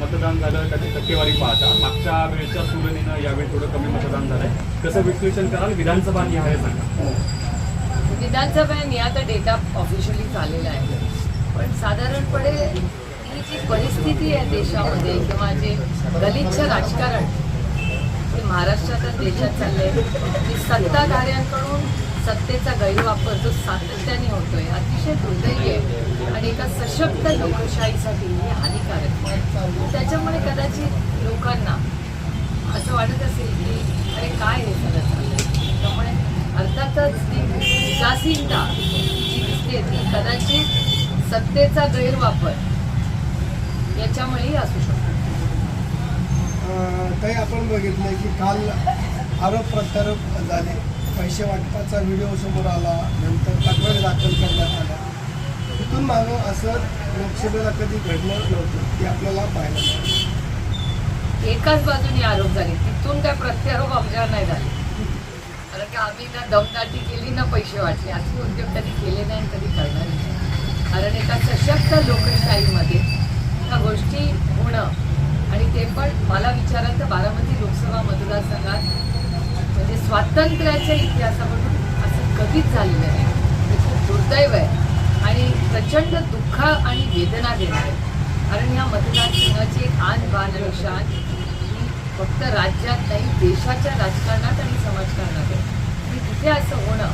मतदान झालं त्याची टक्केवारी पाहता. मागच्या वेळच्या तुलनेनं यावेळी थोडं कमी मतदान झालंय. कसं विश्लेषण कराल? विधानसभा निहाय सांगा. विधानसभेने आता डेटा ऑफिशियली झालेला आहे. पण साधारणपणे ही जी परिस्थिती आहे देशामध्ये किंवा जे गलिच्छ राजकारण महाराष्ट्रात देशात चाललंय की सत्ताधाऱ्यांकडून सत्तेचा गैरवापर जो सातत्याने होतोय अतिशय दुर्दैवी आहे. आणि एका सशक्त लोकशाहीसाठी हे हानिकारक आहे. त्याच्यामुळे कदाचित लोकांना असं वाटत असेल की अरे काय हे सगळं चाललंय त्यामुळे अर्थातच ती उदासीनता जी दिसते ती कदाचित सत्तेचा गैरवापर याच्यामुळेही असू शकतो. ते आपण बघितलं की काल आरोप प्रत्यारोप झाले. पैसे वाटपाचा व्हिडिओ समोर आला नंतर तक्रार दाखल करण्यात आला तिथून मागं असं लोकसभेला कधी घडलं नव्हतं ते आपल्याला पाहायला एकाच बाजूने आरोप झाले. तिथून काय प्रत्यारोप आमच्यावर नाही झाले. कारण की आम्ही ना दमदाटी केली ना पैसे वाटले. असे उद्योग कधी केले नाही कधी करणार नाही. कारण एका सशक्त लोकशाहीमध्ये ह्या गोष्टी होणं आणि ते पण मला विचाराल तर बारामती लोकसभा मतदारसंघात स्वातंत्र्याच्या इतिहासामधून असं कधीच झालेलं नाही. हे खूप दुर्दैव आहे. आणि प्रचंड दुःख आणि वेदना देणार आहे. कारण या मतदारसंघाची एक आन बान आणि शान ही फक्त राज्यात नाही देशाच्या राजकारणात आणि समाजकारणात आहे. आणि तिथे असं होणं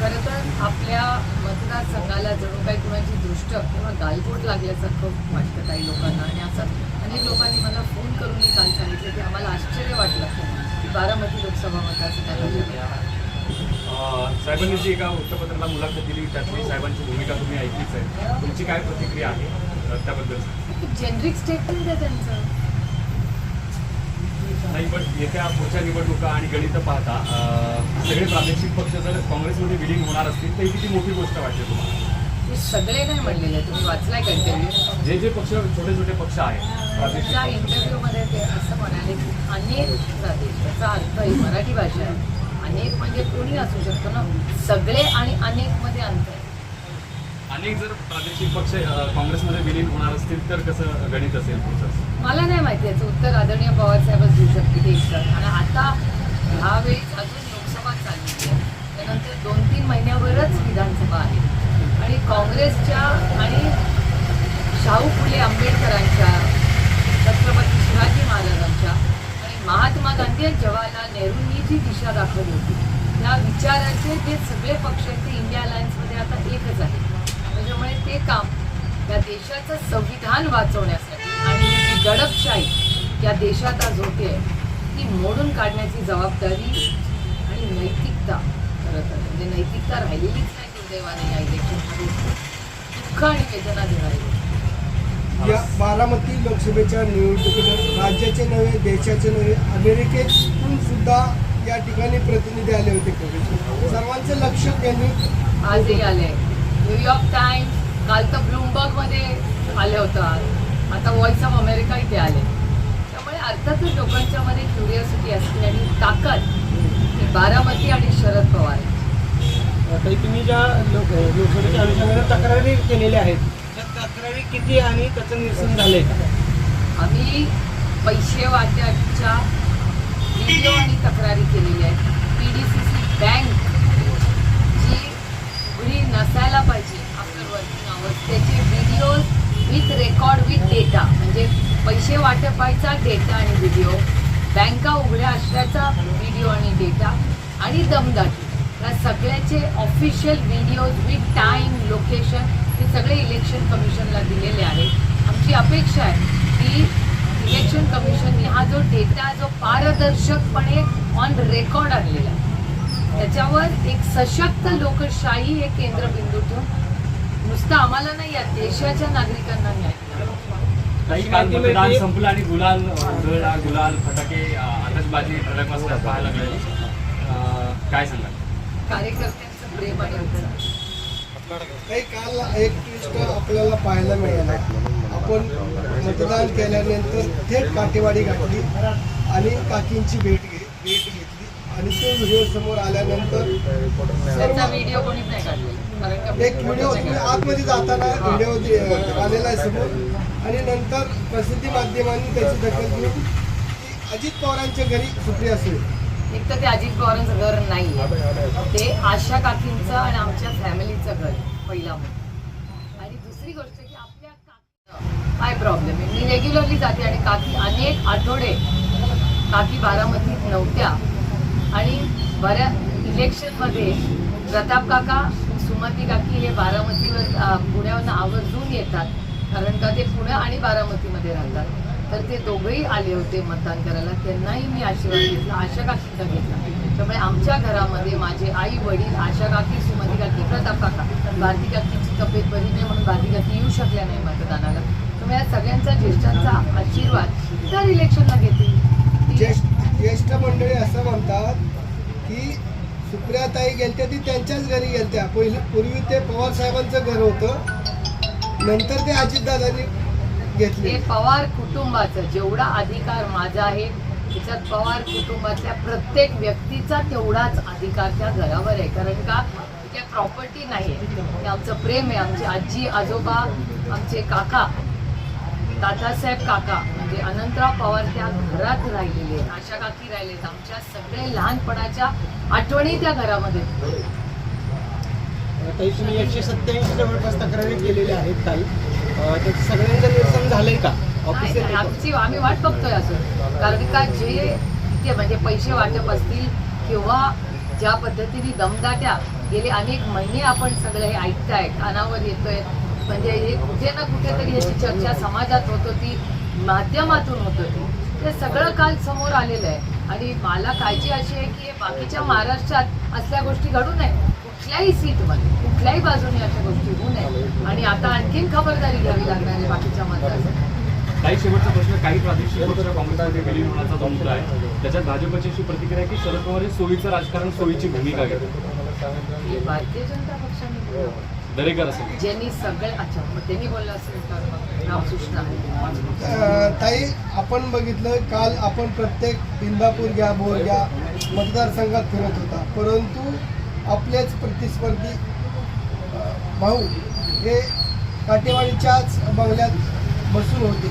खरं तर आपल्या मतदारसंघाला जणू काही कुणाची दृष्ट किंवा गालबोट लागल्यासारखं वाटतं काही लोकांना. आणि असं अनेक लोकांनी मला फोन करूनही काल सांगितलं की आम्हाला आश्चर्य वाटलं. की बारामती लोकसभा मतदारसंघाला साहेबांनी जी एका वृत्तपत्राला मुलाखत दिली त्यातली साहेबांची भूमिका तुम्ही ऐकलीच आहे. तुमची काय प्रतिक्रिया आहे? त्याबद्दल. जेनरिक स्टेटमेंट आहे त्यांचं. नाही पण येत्या पुढच्या निवडणुका आणि गणित पाहता सगळे प्रादेशिक पक्ष जर काँग्रेसमध्ये विलीन होणार असतील तर ही किती मोठी गोष्ट वाटते तुम्हाला? हे सगळे नाही म्हणलेले तुम्ही वाचलाय का इंटरव्ह्यू जे जे पक्ष छोटे छोटे पक्ष आहेत. प्रादेशिक त्या पक्ष. इंटरव्ह्यूमध्ये ते असं म्हणाले की अनेक प्रदेश त्याचा अर्थ ही मराठी भाषा आहे. अनेक म्हणजे कोणी असू शकतो ना? सगळे आणि अनेकमध्ये अंतर आहे. अनेक जर प्रादेशिक पक्ष अं, काँग्रेसमध्ये विलीन होणार असतील तर कसं गणित असेल पुढचं? मला नाही माहिती याचं उत्तर आदरणीय पवार साहेबच देऊ शकतील एक तर आणि आता ह्यावेळी अजून लोकसभा चालली आहे. त्यानंतर दोन तीन महिन्यावरच काँग्रेसच्या आणि शाहू फुले आंबेडकरांच्या छत्रपती शिवाजी महाराजांच्या आणि महात्मा गांधी आणि जवाहरलाल नेहरूंनी जी दिशा दाखवली होती त्या विचाराचे जे सगळे पक्ष आहेत ते इंडिया अलायन्समध्ये आता एकच आहे त्याच्यामुळे ते काम या देशाचं संविधान वाचवण्यासाठी आणि जी दडपशाही या देशात आज होते ती मोडून काढण्याची जबाबदारी आणि नैतिकता खरं तर म्हणजे नैतिकता राहिलेलीच नाही. दुर्दैवाने या दुःख आणि वेदना देणारी गोष्ट. या बारामती लोकसभेच्या निवडणुकीत राज्याचे नव्हे देशाचे नव्हे अमेरिकेतून सुद्धा या ठिकाणी प्रतिनिधी आले होते. सर्वांचं लक्ष केंद्रित आजही आले. न्यूयॉर्क टाइम्स काल तर ब्लूमबर्गमध्ये आले होतं आता व्हॉइस ऑफ अमेरिका इथे आले. त्यामुळे अर्थातच लोकांच्या मध्ये क्युरिओसिटी असते आणि ताकद ही बारामती आणि शरद पवार आहे. तुम्ही ज्या लोक लोकसभेच्या अनुषंगाने तक्रारी केलेल्या आहेत त्या तक्रारी किती आणि त्याचं निरसन झाले आम्ही पैसे वाट्याच्या व्हिडिओ आणि तक्रारी केलेल्या आहेत. P D C C bank जी उघडी नसायला पाहिजे आफ्टर वर्किंग आवर्स त्याचे videos with record with data म्हणजे पैसे वाटपायचा डेटा आणि व्हिडिओ बँका उघड्या असल्याचा व्हिडिओ आणि डेटा आणि दमदाटी. या सगळ्याचे official videos with time location हे सगळे इलेक्शन कमिशनला दिलेले आहेत. आमची अपेक्षा आहे की इलेक्शन कमिशनने हा जो डेटा जो पारदर्शकपणे ऑन रेकॉर्ड आणलेला आहे त्याच्यावर एक सशक्त लोकशाही हे केंद्रबिंदू ठेवून नुसतं आम्हाला नाही या देशाच्या नागरिकांना मतदान संपलं आणि गुलाल गुलाल फटाके आतषबाजी पाहायला काय सांगाल? कार्यकर्त्यांचं प्रेम आणि उत्साह. काही काल एक ट्विस्ट आपल्याला पाहायला मिळाला. आपण मतदान केल्यानंतर थेट काठेवाडी घातली आणि काकींची भेट घे भेट घेतली. आणि तो व्हिडिओ समोर आल्यानंतर त्याचा व्हिडिओ कोणीच नाही एक व्हिडिओ तुम्ही आतमध्ये जाताना व्हिडिओ आलेला आहे समोर. आणि नंतर प्रसिद्धी माध्यमांनी त्याची दखल घेऊन अजित पवारांच्या घरी सुप्रिया सुळे. एक तर ते अजित पवारांचं घर नाही ते आशा काकींचं आणि आमच्या फॅमिलीचं घर पहिला आणि दुसरी गोष्ट की आपल्या काकीचं काय प्रॉब्लेम आहे? मी रेग्युलरली जाते आणि काकी अनेक आठवडे काकी बारामतीत नव्हत्या. आणि बऱ्या इलेक्शनमध्ये प्रताप काका सुमती काकी हे बारामतीवर अ, पुण्यावरून आवर्जून येतात. कारण का ते पुणे आणि बारामतीमध्ये राहतात. तर ते दोघंही आले होते मतदान करायला. त्यांनाही मी आशीर्वाद घेतला आशा काकीचा घेतला. त्यामुळे आमच्या घरामध्ये माझे आई वडील आशा काकी सुमती काकी प्रताप काका भारती काकीची तब्येत बरी नाही म्हणून भारती काकी येऊ शकल्या नाही मतदानाला. त्यामुळे या सगळ्यांचा ज्येष्ठांचा आशीर्वाद तर इलेक्शनला घेते ज्येष्ठ ज्येष्ठ मंडळी असं म्हणतात की सुप्रियाताई गेलत्या ती त्यांच्याच घरी गेलत्या. पहिले पूर्वी ते पवार साहेबांचं घर होतं. नंतर ते अजितदादांनी घेतले. हे पवार कुटुंबाचं जेवढा अधिकार माझा आहे त्याच्यात पवार कुटुंबातल्या प्रत्येक व्यक्तीचा तेवढाच अधिकार त्या घरावर आहे. कारण का? त्या प्रॉपर्टी नाही आहे. आमचं प्रेम आहे. आमची आजी आजोबा आमचे काका दादासाहेब काका म्हणजे अनंतराव पवार त्या घरात राहिलेले. आशा काकी राहिलेत आमच्या सगळे लहानपणाच्या आठवणी त्या घरामध्ये. काही एकशे सत्याऐंशी जवळपास तक्रारी केलेल्या आहेत अं, त्याचं सगळ्यांचं निरसन झालंय का? नाही, ऑफिशियल नाही, आमची आम्ही वाट बघतोय असं. कारण का जे इथे म्हणजे पैसे वाटप असतील किंवा ज्या पद्धतीने दमदाट्या गेले अनेक महिने आपण सगळं हे ऐकताय कानावर येतोय. म्हणजे हे कुठे ना कुठेतरी याची चर्चा समाजात होत होती माध्यमातून होत होती. ते सगळं काल समोर आलेलं आहे. आणि मला काळजी अशी आहे की हे बाकीच्या महाराष्ट्रात असल्या गोष्टी घडू नये कुठल्याही सीटमध्ये कुठल्याही बाजूने अशा गोष्टी होऊ नये आणि आता आणखीन खबरदारी घ्यावी लागणार आहे बाकीच्या मतदारांसाठी काही शेवटचा प्रश्न काही प्रादेशिक पक्ष काँग्रेसमध्ये विलीन होण्याचा मुद्दा आहे. त्याच्यात भाजपची अशी प्रतिक्रिया आहे की शरद पवार हे सोयीचं राजकारण सोयीची भूमिका घेतात. हे भारतीय जनता पक्षाने. दरेकर असेल ज्यांनी सगळे अच्छा मग त्यांनी बोललं असेल आहे. अं, ताई आपण बघितलं काल आपण प्रत्येक इंदापूर घ्या बोर घ्या मतदारसंघात फिरत होता. परंतु आपलेच प्रतिस्पर्धी भाऊ हे काटेवाडीच्याच बंगल्यात बसून होते.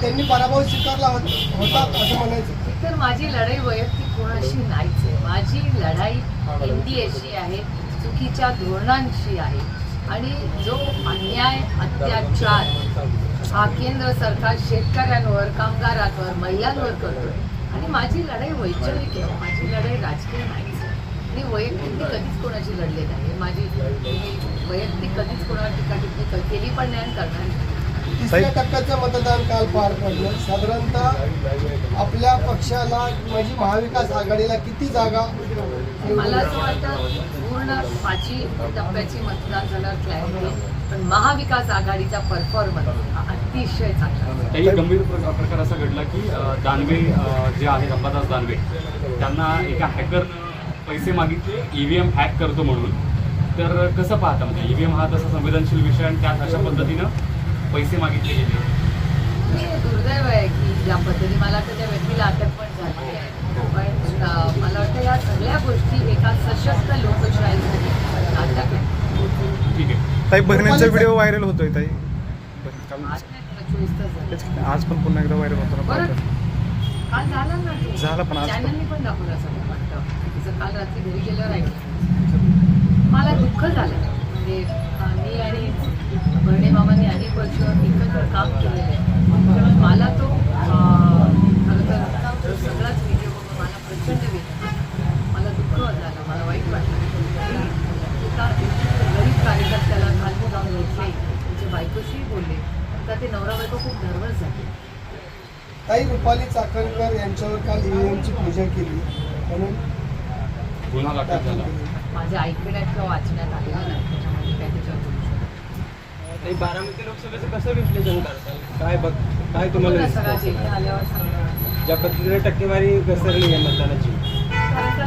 त्यांनी पराभव स्वीकारला होता असं म्हणायचं. तर माझी लढाई वैयक्तिक कोणाशी नाहीच आहे. माझी लढाई एनडीएशी आहे चुकीच्या धोरणांशी आहे. आणि जो अन्याय अत्याचार हा केंद्र सरकार शेतकऱ्यांवर कामगारांवर महिलांवर करतोय. आणि माझी लढाई वैचारिक आहे. माझी लढाई राजकीय नाही. मी वैयक्तिक मी कधीच कोणाची लढले नाही माझी मी वैयक्तिक कधीच कोणावर टीका टिप्पणी क- केली पण नाही करणार. तिसऱ्या टप्प्याचं मतदान काल पार पडलं साधारणतः आपल्या पक्षाला म्हणजे महाविकास आघाडीला किती जागा मला असं वाटतं पूर्ण पाचवी टप्प्याची मतदान झाल्यावर क्लॅरिटी पण महाविकास आघाडीचा परफॉर्मन्स हा अतिशय चांगला. काही गंभीर प्र- प्रकार असा घडला की दानवे जे आहेत अंबादास दानवे त्यांना एका हॅकरनं पैसे मागितले ईव्हीएम हॅक करतो म्हणून. तर कसं पाहता म्हणजे ईव्हीएम हा तसा संवेदनशील विषय आणि त्यात अशा पद्धतीनं पैसे मागितले गेले. हे दुर्दैव आहे की ज्या पद्धती मला वाटतं त्या व्यक्तीला अटक पण झाली आहे. पण मला वाटतं या सगळ्या गोष्टी एका सशक्त लोकशाहीसाठी आहे. ठीक आहे. ताई बहिणींचा व्हिडिओ व्हायरल होतोय ताई. आज पण पुन्हा एकदा व्हायरल होतो ना. काल झालं ना. झालं पण आज पण. चॅनलनी पण दाखवलं तिचं काल रात्री घरी गेल्यावर ऐकलं. मला दुःख झालं. म्हणजे मी आणि बर्णे मामाने अनेक वर्ष एकत्र काम केलेलं आहे. मला तो खरं तर सगळाच व्हिडिओ बघून मला प्रचंड वेळ मला दुःख झालं. मला वाईट वाटलं. एका गरीब कार्यकर्त्याला काल जाऊन भेटले त्याच्या बायकोशी बोलले. तर ते नवरा बायको खूप नर्वस झाले. ताई रुपाली चाकणकर यांच्यावर काल ईव्हीएमची पूजा केली. म्हणून गुन्हा दाखल झाला. केली. माझ्या ऐकण्यात किंवा वाचण्यात आलेलं नाही काय त्याच्यावर बारामती लोकसभेचं कसं विश्लेषण करताल? काय बघ काय. तुम्हाला ज्या पद्धतीने टक्केवारी घसरली आहे मतदानाची.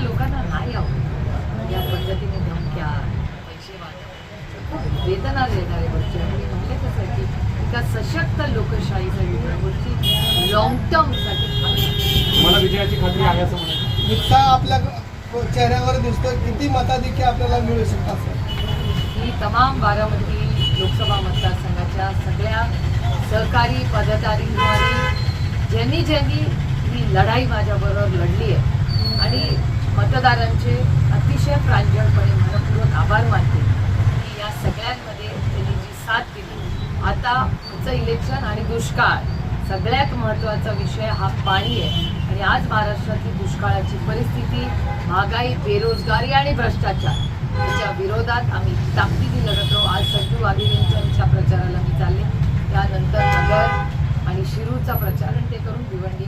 लोकांना नाही आवडत. या पद्धतीने धमक्या पैसे वाटप खूप वेदना देणाऱ्या गोष्टी. आणि मी म्हणले कसं आहे की एका सशक्त लोकशाहीसाठी गोष्टी लॉंग टर्मसाठी मला विजयाची खात्री आहे असं म्हणायचं. आपल्या चेहऱ्यावर दिसतो किती मताधिक्य आपल्याला मिळू शकतात सर? ही तमाम बारामती लोकसभा मतदारसंघाच्या सगळ्या सहकारी पदाधिकारी ज्यांनी ज्यांनी ही लढाई माझ्याबरोबर लढली आहे आणि मतदारांचे अतिशय प्रांजळपणे मनपूर्वक आभार मानते. की या सगळ्यांमध्ये त्यांनी जी साथ दिली आता पुढचं इलेक्शन आणि दुष्काळ सगळ्यात महत्त्वाचा विषय हा पाणी आहे. आणि आज महाराष्ट्राची दुष्काळाची परिस्थिती महागाई बेरोजगारी आणि भ्रष्टाचार याच्या विरोधात आम्ही ताकदीने लढत आहोत. आज संजू वाघेर यांच्या प्रचाराला मी चालले. त्यानंतर नगर आणि शिरूरचा प्रचार आणि ते करून भिवंडी